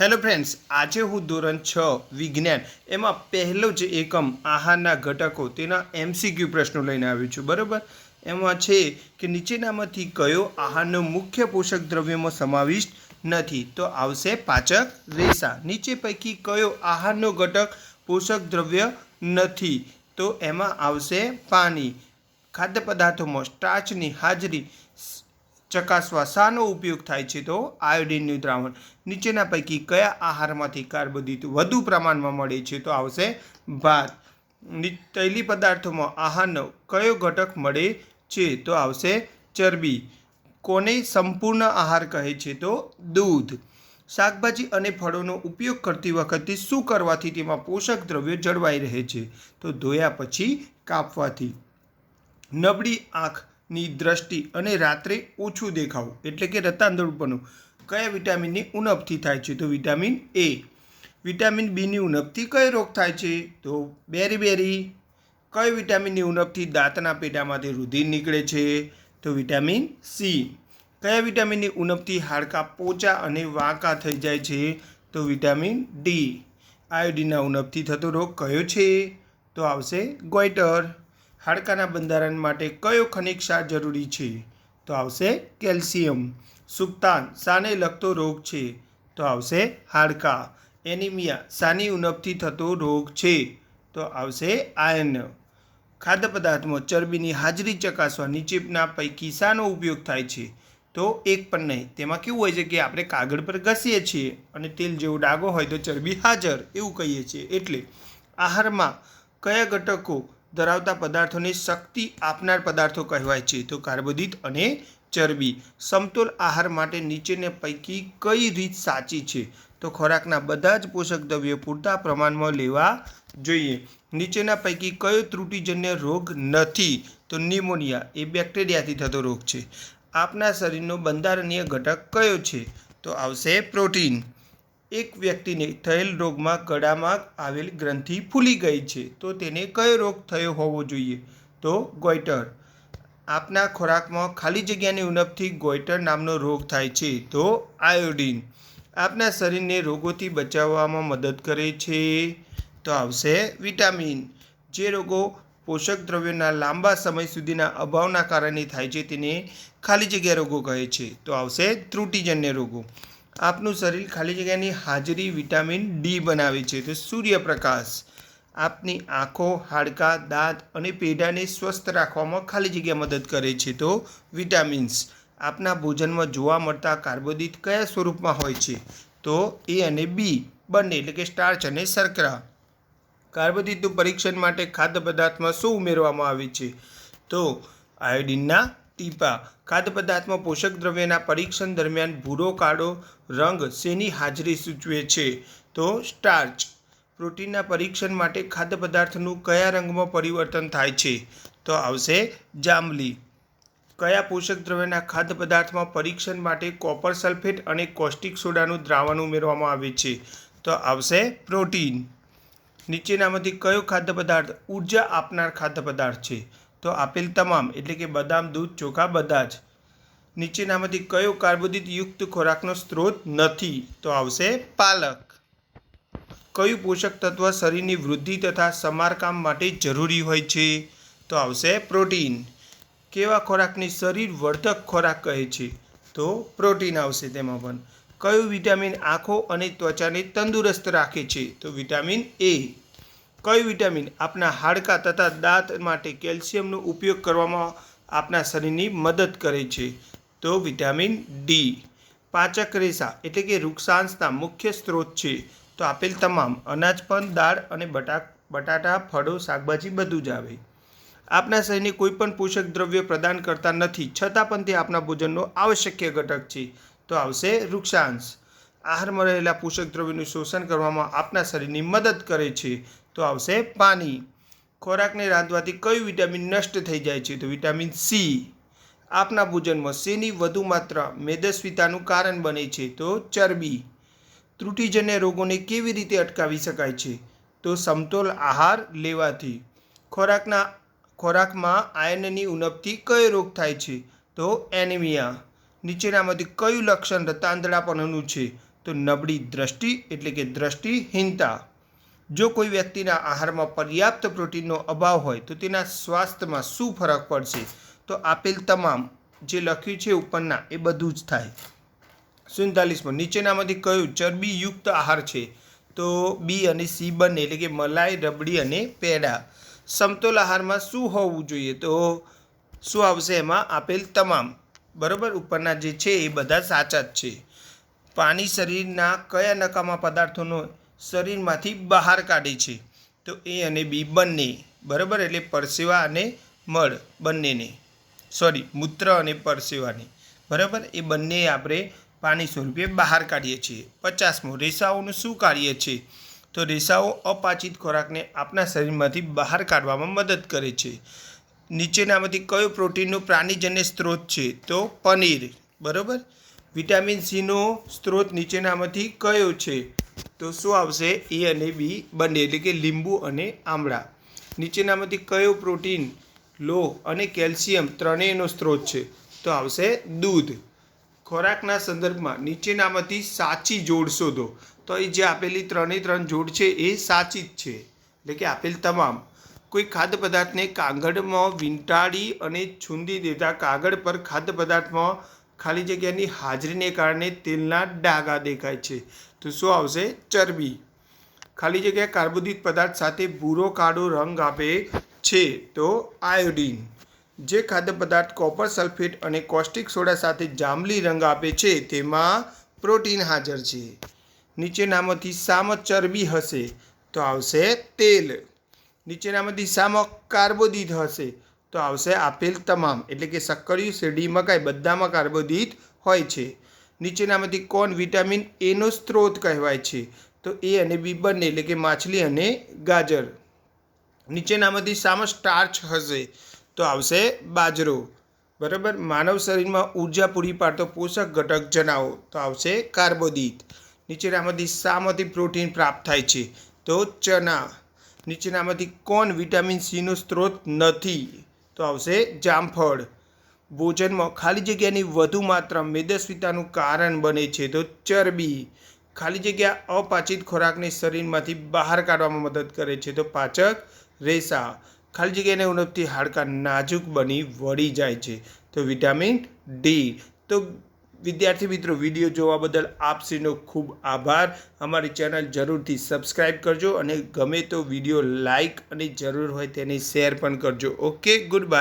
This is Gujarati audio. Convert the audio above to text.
હેલો ફ્રેન્ડ્સ, આજે હું ધોરણ છ, વિજ્ઞાન, એમાં પહેલો જ એકમ આહારના ઘટકો તેના એમસીક્યુ પ્રશ્નો લઈને આવ્યો છું, બરાબર? એમાં છે કે નીચેનામાંથી કયો આહારનો મુખ્ય પોષક દ્રવ્યમાં સમાવિષ્ટ નથી? તો આવશે પાચક રેસા. નીચે પૈકી કયો આહારનો ઘટક પોષક દ્રવ્ય નથી? તો એમાં આવશે પાણી. ખાદ્ય પદાર્થોમાં સ્ટાર્ચની હાજરી ચકાસવા શાનો ઉપયોગ થાય છે તો આયોડિનનું દ્રાવણ. નીચેના પૈકી કયા આહારમાંથી કાર્બોદિત વધુ પ્રમાણમાં મળે છે તો આવશે ભાત. તૈલી પદાર્થોમાં આહારનો કયો ઘટક મળે છે તો આવશે ચરબી. કોને સંપૂર્ણ આહાર કહે છે તો દૂધ. શાકભાજી અને ફળોનો ઉપયોગ કરતી વખતે શું કરવાથી તેમાં પોષક દ્રવ્યો જળવાઈ રહે છે? તો ધોયા પછી કાપવાથી. નબળી આંખની દ્રષ્ટિ અને રાત્રે ઓછું દેખાવું, એટલે કે રતાંધળપણું કયા વિટામિનની ઉણપથી થાય છે? તો વિટામિન એ. વિટામિન બીની ઉણપથી કયો રોગ થાય છે? તો બેરી બેરી. કઈ વિટામિનની ઉણપથી દાંતના પેટામાંથી રુધિર નીકળે છે? તો વિટામિન સી. કયા વિટામિનની ઉણપથી હાડકાં પોચા અને વાંકા થઈ જાય છે? તો વિટામિન ડી. આયોડીનના ઉણપથી થતો રોગ કયો છે? તો આવશે ગોઈટર. હાડકાના બંધારણ માટે કયો ખનિક ક્ષાર જરૂરી છે? તો આવશે કેલ્શિયમ. સુક્તાન શાને લગતો રોગ છે. તો આવશે હાડકા. એનિમિયા સાની ઉણપથી થતો રોગ છે. તો આવશે આયર્ન ખાદ્ય પદાર્થમાં ચરબીની હાજરી ચકાસવા નીચેના પૈકી શાનો ઉપયોગ થાય છે. તો એક પણ નહીં, તેમાં કેવું હોય છે કે આપણે કાગળ પર ઘસીએ છીએ અને તેલ જેવો ડાઘો હોય તો ચરબી હાજર, એવું કહીએ છીએ. એટલે આહારમાં કયા ઘટકો ધરાવતા પદાર્થોને શક્તિ આપનાર પદાર્થો કહેવાય છે. તો કાર્બોદિત અને ચરબી. સમતોલ આહાર માટે નીચેને પૈકી કઈ રીત સાચી છે? તો ખોરાકના બધા જ પોષક દ્રવ્યો પૂરતા પ્રમાણમાં લેવા જોઈએ. નીચેના પૈકી કયો ત્રુટિજન્ય રોગ નથી? તો નિમોનિયા એ બેક્ટેરિયાથી થતો રોગ છે. આપના શરીરનો બંધારણીય ઘટક કયો છે? તો આવશે પ્રોટીન. એક વ્યક્તિને થયેલ રોગમાં ગળામાં આવેલ ગ્રંથિ ફૂલી ગઈ છે, તો તેને કયો રોગ થયો હોવો જોઈએ? તો ગોઈટર. આપના ખોરાકમાં ખાલી જગ્યાની ઉણપથી ગોઈટર નામનો રોગ થાય છે, તો આયોડિન. આપના શરીરને રોગોથી બચાવવામાં મદદ કરે છે, તો આવશે વિટામિન. જે રોગો પોષક દ્રવ્યોના લાંબા સમય સુધીના અભાવના કારણે થાય છે, તેને ખાલી જગ્યા રોગો કહે છે, તો આવશે ત્રુટિજન્ય રોગો. આપનું શરીર ખાલી જગ્યાની હાજરી વિટામિન ડી બનાવે છે, તો સૂર્યપ્રકાશ. આપની આંખો હાડકાં, દાંત અને પેઢાને સ્વસ્થ રાખવામાં ખાલી જગ્યા મદદ કરે છે, તો વિટામિન્સ. આપના ભોજનમાં જોવા મળતા કાર્બોદિત કયા સ્વરૂપમાં હોય છે? તો એ અને બી બંને એટલે કે સ્ટાર્ચ અને શર્કરા. કાર્બોદિતનું પરીક્ષણ માટે ખાદ્ય પદાર્થમાં શું ઉમેરવામાં આવે છે? તો આયોડિનના ટીપા. ખાદ્ય પદાર્થમાં પોષક દ્રવ્યના પરીક્ષણ દરમિયાન ભૂરો, કાળો રંગ શેની હાજરી સૂચવે છે? તો સ્ટાર્ચ. પ્રોટીનના પરીક્ષણ માટે ખાદ્ય પદાર્થનું કયા રંગમાં પરિવર્તન થાય છે? તો આવશે જાંબલી. કયા પોષક દ્રવ્યના ખાદ્ય પદાર્થમાં પરીક્ષણ માટે કોપર સલ્ફેટ અને કોસ્ટિક સોડાનું દ્રાવણ ઉમેરવામાં આવે છે? તો આવશે પ્રોટીન. નીચેનામાંથી કયો ખાદ્ય પદાર્થ ઊર્જા આપનાર ખાદ્ય પદાર્થ છે? તો આપેલ તમામ, એટલે કે બદામ, દૂધ, ચોખા, બધા જ. નીચેનામાંથી કયો કાર્બોદિત યુક્ત ખોરાકનો સ્ત્રોત નથી, તો આવશે પાલક. કયું પોષક તત્વ શરીરની વૃદ્ધિ તથા સમારકામ માટે જરૂરી હોય છે, તો આવશે પ્રોટીન. કેવા ખોરાકને શરીર વર્ધક ખોરાક કહે છે, તો પ્રોટીન આવશે તેમાં પણ. કયું વિટામિન આંખો અને ત્વચાને તંદુરસ્ત રાખે છે, તો વિટામિન એ. કયું વિટામિન આપના હાડકાં તથા દાંત માટે કેલ્શિયમનો ઉપયોગ કરવામાં આપના શરીરની મદદ કરે છે? તો વિટામિન ડી. પાચક રેસા એટલે કે વૃક્ષાંશના મુખ્ય સ્ત્રોત છે. તો આપેલ તમામ અનાજ પણ દાળ અને બટા, બટાટા, ફળો, શાકભાજી બધું જ આવે. આપના શરીરને કોઈ પણ પોષક દ્રવ્ય પ્રદાન કરતા નથી. છતાં પણ તે આપના ભોજનનો આવશ્યક ઘટક છે. તો આવશે વૃક્ષાંશ. આહારમાં રહેલા પોષક દ્રવ્યોનું શોષણ કરવામાં આપના શરીરની મદદ કરે છે. તો આવશે પાણી. ખોરાકને રાંધવાથી કયું વિટામિન નષ્ટ થઈ જાય છે? તો વિટામિન સી. આપના ભોજનમાં સીની વધુ માત્રા મેદસ્વીતાનું કારણ બને છે? તો ચરબી. ત્રુટિજન્ય રોગોને કેવી રીતે અટકાવી શકાય છે? તો સમતોલ આહાર લેવાથી. ખોરાકના, ખોરાકમાં આયનની ઉણપથી કયો રોગ થાય છે? તો એનિમિયા. નીચેનામાંથી કયું લક્ષણ? રતાંધળાપણનું છે. તો નબળી દ્રષ્ટિ એટલે કે દ્રષ્ટિહીનતા. જો કોઈ વ્યક્તિના આહારમાં પર્યાપ્ત પ્રોટીનનો અભાવ હોય તો તેના સ્વાસ્થ્યમાં શું ફરક પડશે? તો આપેલ તમામ જે લખ્યું છે ઉપરના એ બધું જ થાય. સુડતાલીસમાં, નીચેનામાંથી કયું ચરબીયુક્ત આહાર છે? તો બી અને સી બંને, એટલે કે મલાઈ, રબડી અને પેડા. સમતોલ આહારમાં શું હોવું જોઈએ? તો શું આવશે? એમાં આપેલ તમામ. બરાબર? ઉપરના જે છે એ બધા સાચા જ છે. પાણી શરીરના કયા નકામા પદાર્થોનો શરીરમાંથી બહાર કાઢે છે? તો એ અને બી બંને. બરાબર? એટલે પરસેવા અને મળ બંનેને. સોરી મૂત્ર અને પરસેવાની. બરાબર? એ બંને આપણે પાણી સ્વરૂપે બહાર કાઢીએ છીએ. પચાસમું, રેસાઓનું શું કાર્ય છે તો રેસાઓ અપાચિત ખોરાકને આપણા શરીરમાંથી બહાર કાઢવામાં મદદ કરે છે. નીચેનામાંથી કયો પ્રોટીનનો પ્રાણીજન્ય સ્ત્રોત છે? તો પનીર. બરાબર? વિટામિન સીનો સ્ત્રોત નીચેનામાંથી કયો છે? તો શું આવશે? એ અને બી બંને, એટલે કે લીંબુ અને આમળા. નીચેનામાંથી કયો પ્રોટીન લોહ અને કેલ્શિયમ ત્રણેયનો સ્ત્રોત છે? તો આવશે દૂધ. ખોરાકના સંદર્ભમાં નીચેનામાંથી સાચી જોડ શોધો. તો એ જે આપેલી ત્રણે ત્રણ જોડ છે, એ સાચી જ છે. એટલે કે આપેલ તમામ. કોઈ ખાદ્ય પદાર્થને કાગળમાં વીંટાળી અને છૂંદી દેતા કાગળ પર ખાદ્ય પદાર્થમાં ખાલી જગ્યાની હાજરીને કારણે તેલના ડાઘા દેખાય છે. તો શું આવશે? ચરબી. ખાલી જગ્યા કાર્બોદિત પદાર્થ સાથે ભૂરો કાળો રંગ આપે છે. તો આયોડીન. જે ખાદ્ય પદાર્થ કોપર સલ્ફેટ અને કોસ્ટિક સોડા સાથે જાંબલી રંગ આપે છે, તેમાં પ્રોટીન હાજર છે. નીચેનામાંથી સામાં ચરબી હશે. તો આવશે તેલ. નીચેનામાંથી સામાં કાર્બોદિત હશે. તો આવશે આપેલ તમામ. એટલે કે સક્કરિયું શેરડી, મકાઈ બધામાં કાર્બોદિત હોય છે. નીચેનામાંથી કોણ વિટામિન એનો સ્ત્રોત કહેવાય છે? તો એ અને બી બંને, એટલે કે માછલી અને ગાજર. નીચેનામાંથી સામાં સ્ટાર્ચ હશે. તો આવશે બાજરો. બરાબર? માનવ શરીરમાં ઊર્જા પૂરી પાડતો પોષક ઘટક જણાવો તો આવશે કાર્બોદિત. નીચેનામાંથી શામાંથી પ્રોટીન પ્રાપ્ત થાય છે. તો ચના. નીચેનામાંથી કોણ વિટામિન સીનો સ્ત્રોત નથી. તો આવશે જામફળ. ભોજનમાં ખાલી જગ્યાની વધુ માત્રા મેદસ્વીતાનું કારણ બને છે તો ચરબી. ખાલી જગ્યા અપાચિત ખોરાકને શરીરમાંથી બહાર કાઢવામાં મદદ કરે છે તો પાચક રેસા. ખાલી જગ્યાને ઉણપથી હાડકાં નાજુક બની વળી જાય છે તો વિટામિન ડી. તો વિદ્યાર્થી મિત્રો, વીડિયો જોવા બદલ આપશ્રીનો ખૂબ આભાર. અમારી ચેનલ જરૂરથી સબસ્ક્રાઈબ કરજો અને ગમે તો વીડિયો લાઈક અને જરૂર હોય તેને શેર પણ કરજો. Okay, good bye.